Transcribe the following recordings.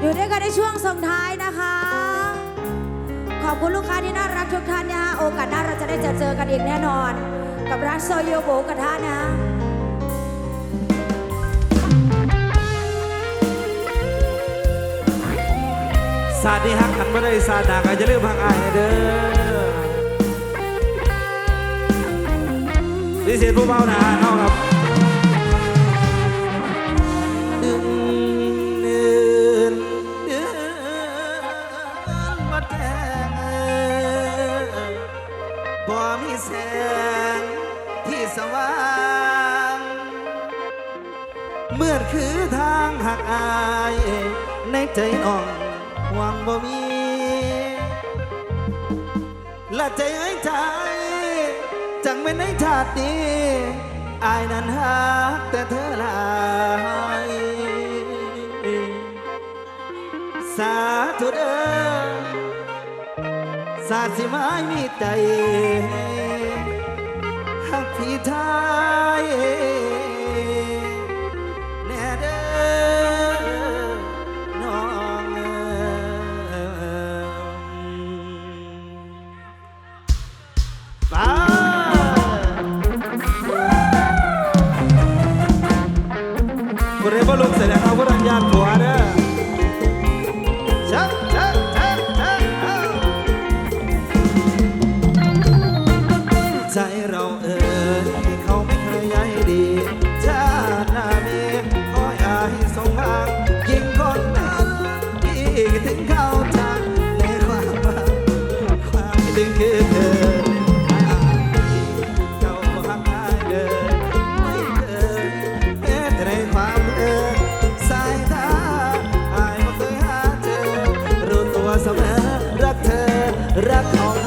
อยู่ด้วยกันในช่วงส่งท้ายนะคะ ขอบคุณลูกค้าที่น่ารักทุกท่านนะคะโอกาสหน้าเราจะได้เจอเจอกันอีกแน่นอน กับร้านโซโยโบกระทะนะสาดีฮักขันไม่ได้สาดากอย่าลืมหักอายเด้อดิเศนผู้เบาหนะเท่าครับ เปในชาตินี้อายนั้นหักแต่เธอหลายสาธุเด้อสาสิไม้มีใจหักพี่ไทย รักของ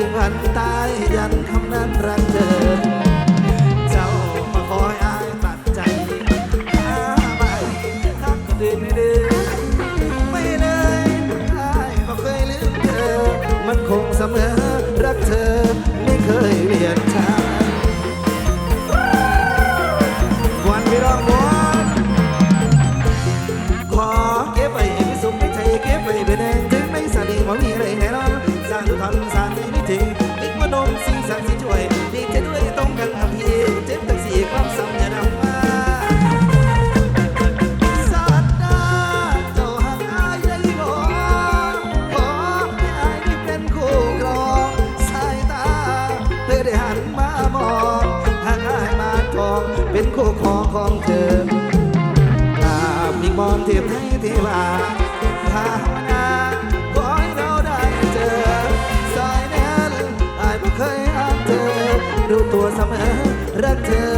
ถึงวันตายยันคำนั้นรักเธอ ratão.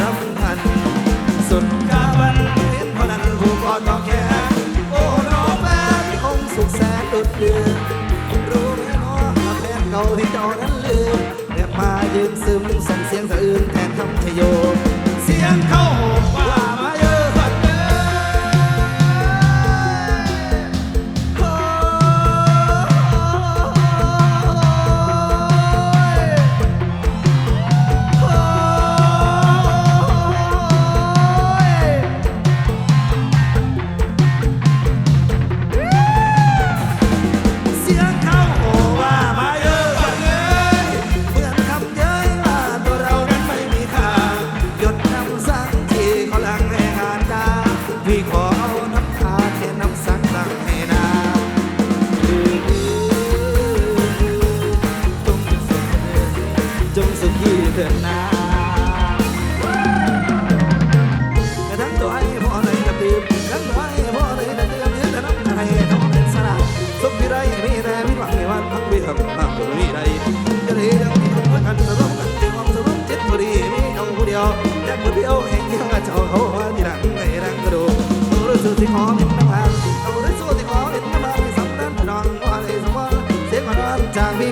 นแต่ทำทโยเสียงเข้า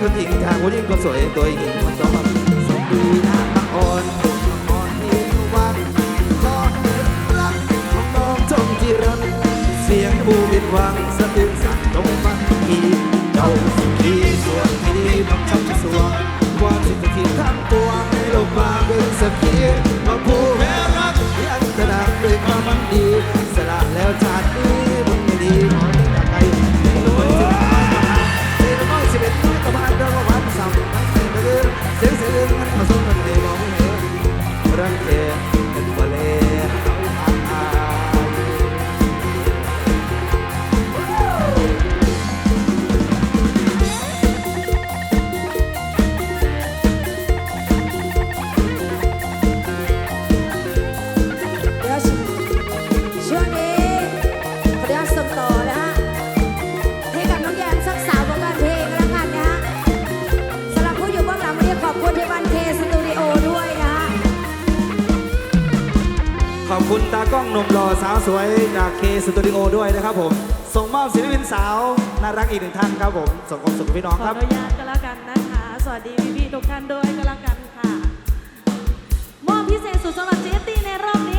ก็จริงทางคนยิ่งก็สวยตัวเองมันต้องสมบูรณ์ทางอ่อนอ่อนที่วันก็รักของน้งจงที่รักเสียงผู้บินหวังสะเทือนสั่นลงมางอีกเจ้าสุขีส่วนที่ดีบังคับสวงว่าสิ่งที่ทำตัวให้ลงมาเป็นสกีมาผู้แพ้รักยังตระหนักด้วยความมันดีสละแล้วชาตินี้ คุณตากล้องนมหล่อสาวสวยจากเคสตูดิโอด้วยนะครับผม ส่งมอบศิลปินสาวน่ารักอีกหนึ่งท่านครับผม ส่งความสุขพี่น้องครับ อนุญาตก็แล้วกันนะคะ สวัสดีพี่ๆทุกท่านด้วยก็แล้วกันค่ะ มอบพิเศษสุดสำหรับเจตี้ในรอบนี้